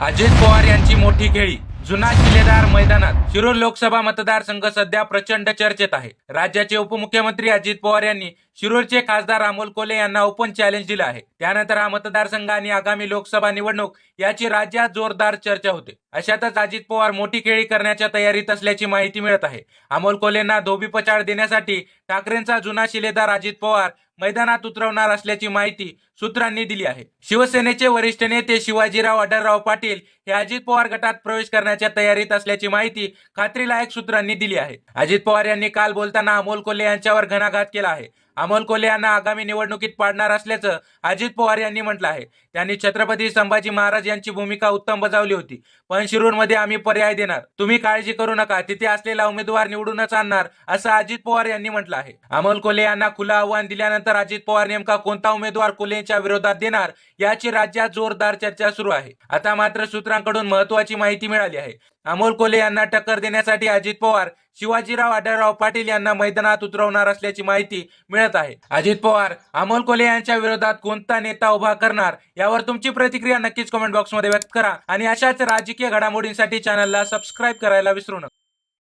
अजित पवार यांची मोठी खेळी. जुना किल्लेदार मैदानात शिरूर लोकसभा मतदारसंघ सध्या प्रचंड चर्चेत आहे. राज्याचे उपमुख्यमंत्री अजित पवार यांनी शिरूरचे खासदार अमोल कोले यांना ओपन चॅलेंज दिलं आहे. त्यानंतर हा मतदारसंघ आणि आगामी लोकसभा निवडणूक याची राज्यात जोरदार चर्चा होते. अशातच अजित पवार मोठी खेळी करण्याच्या तयारीत असल्याची माहिती मिळत आहे. अमोल कोलेना धोबी पचाड देण्यासाठी ठाकरेंचा जुना शिलेदार अजित पवार मैदानात उतरवणार असल्याची माहिती सूत्रांनी दिली आहे. शिवसेनेचे वरिष्ठ नेते शिवाजीराव अडरराव पाटील हे अजित पवार गटात प्रवेश करण्याच्या तयारीत असल्याची माहिती खात्रीलायक सूत्रांनी दिली आहे. अजित पवार यांनी काल बोलताना अमोल कोल्हे यांच्यावर घणाघात केला आहे. अमोल कोल्हे यांना आगामी निवडणुकीत पाडणार असल्याचं अजित पवार यांनी म्हटलं आहे. त्यांनी छत्रपती संभाजी महाराज यांची भूमिका उत्तम बजावली होती. पण शिरूरमध्ये आम्ही पर्याय देणार. तुम्ही काळजी करू नका. तिथे असलेला उमेदवार निवडूनच आणणार असं अजित पवार यांनी म्हटलं आहे. अमोल कोल्हे यांना खुलं आव्हान दिल्यानंतर अजित पवार नेमका कोणता उमेदवार कोल्हेच्या विरोधात देणार याची राज्यात जोरदार चर्चा सुरू आहे. आता मात्र सूत्रांकडून महत्वाची माहिती मिळाली आहे. अमोल कोल्हे यांना टक्कर देण्यासाठी अजित पवार शिवाजीराव आढळराव पाटील यांना मैदानात उतरवणार असल्याची माहिती मिळत आहे. अजित पवार अमोल कोले यांच्या विरोधात कोणता नेता उभा करणार यावर तुमची प्रतिक्रिया नक्कीच कमेंट बॉक्समध्ये व्यक्त करा आणि अशाच राजकीय घडामोडींसाठी चॅनलला सबस्क्राईब करायला विसरू नका.